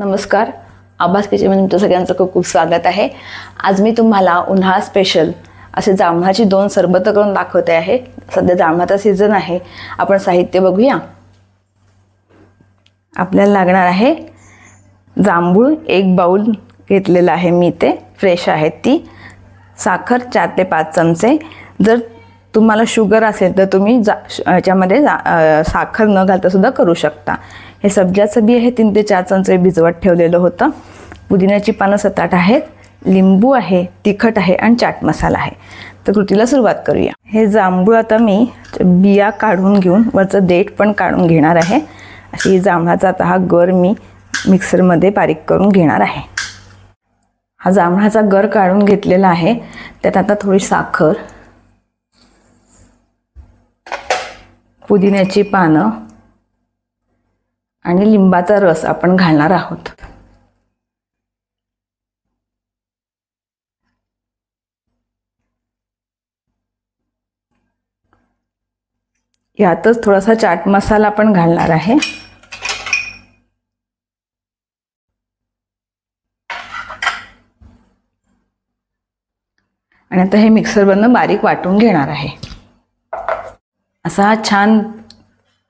नमस्कार. आभास किचनमध्ये तुमचं सगळ्यांचं खूप खूप स्वागत आहे. आज मी तुम्हाला उन्हाळा स्पेशल असे जांभळाची दोन सरबत करून दाखवते आहे. सध्या जांभळाचा सीझन आहे. आपण साहित्य बघूया. आपल्याला लागणार आहे जांभूळ एक बाऊल घेतलेलं आहे मी ते फ्रेश आहेत ती. साखर चार ते पाच चमचे. जर तुम्हाला शुगर असेल तर तुम्ही जा याच्यामध्ये जा साखर न घालता सुद्धा करू शकता. हे सब्जाचं बी आहे तीन ते चार चमचे भिजवत ठेवलेलं होतं. पुदिन्याची पानं सात आठ आहेत लिंबू आहे तिखट आहे आणि चाट मसाला आहे. तर कृतीला सुरुवात करूया. हे जांभूळ आता मी बिया काढून घेऊन वरचं देठ पण काढून घेणार आहे. अशी जांभळाचा आता हा गर मी मिक्सरमध्ये बारीक करून घेणार आहे. हा जांभळाचा गर काढून घेतलेला आहे. त्यात आता थोडी साखर पुदिन्याची पानं आणि लिंबाचा रस आपण घालणार आहोत. यातच थोडासा चाट मसाला पण घालणार आहे. आणि आता हे मिक्सरवरनं बारीक वाटून घेणार आहे. असा हा छान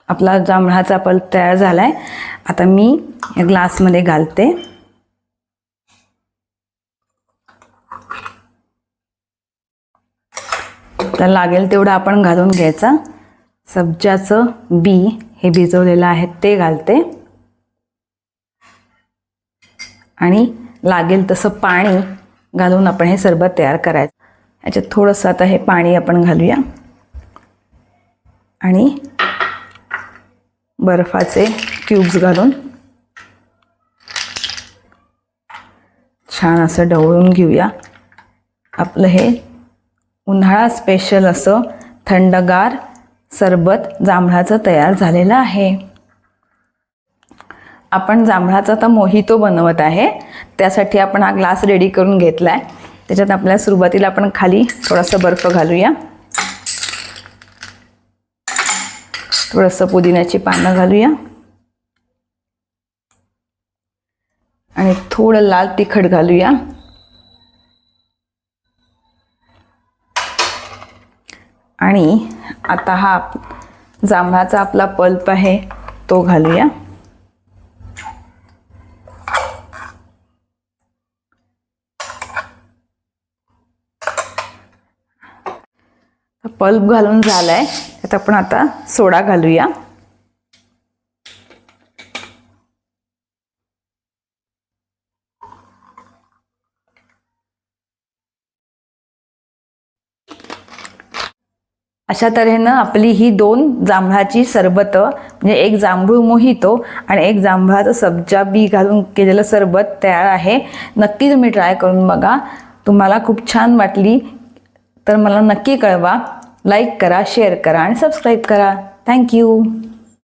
आपला जांभळाचा पल्प तयार झाला आहे आता मी या ग्लासमध्ये घालते. तर लागेल तेवढं आपण घालून घ्यायचा. सब्जाचं बी हे भिजवलेलं आहे ते घालते. आणि लागेल तसं पाणी घालून आपण हे सरबत तयार करायचं. याच्यात थोडंसं आता हे पाणी आपण घालूया. आणि बर्फाचे क्यूब्स घालून छान असं ढवळून घेऊया. आपलं हे उन्हाळा स्पेशल असं थंडगार सरबत जांभळाचं तयार झालेलं आहे. आपण जांभळाचा आता मोहितो बनवत आहे. त्यासाठी आपण हा ग्लास रेडी करून घेतला आहे त्याच्यात आपल्या सुरुवातीला आपण खाली थोडासा बर्फ घालूया. थोडंसं पुदिन्याची पानं घालूया. आणि थोडं लाल तिखट घालूया. आणि आता हा जांभळाचा आपला पल्प आहे तो घालूया. पल्प घालून झालाय. त्यात आपण आता सोडा घालूया. अशा तऱ्हेनं आपली ही दोन जांभळाची सरबत म्हणजे एक जांभूळ मोहितो आणि एक जांभळाचं सब्जा बी घालून केलेलं सरबत तयार आहे. नक्की तुम्ही ट्राय करून बघा. तुम्हाला खूप छान वाटली तर मला नक्की कळवा. लाईक करा शेअर करा आणि सबस्क्राईब करा. थँक्यू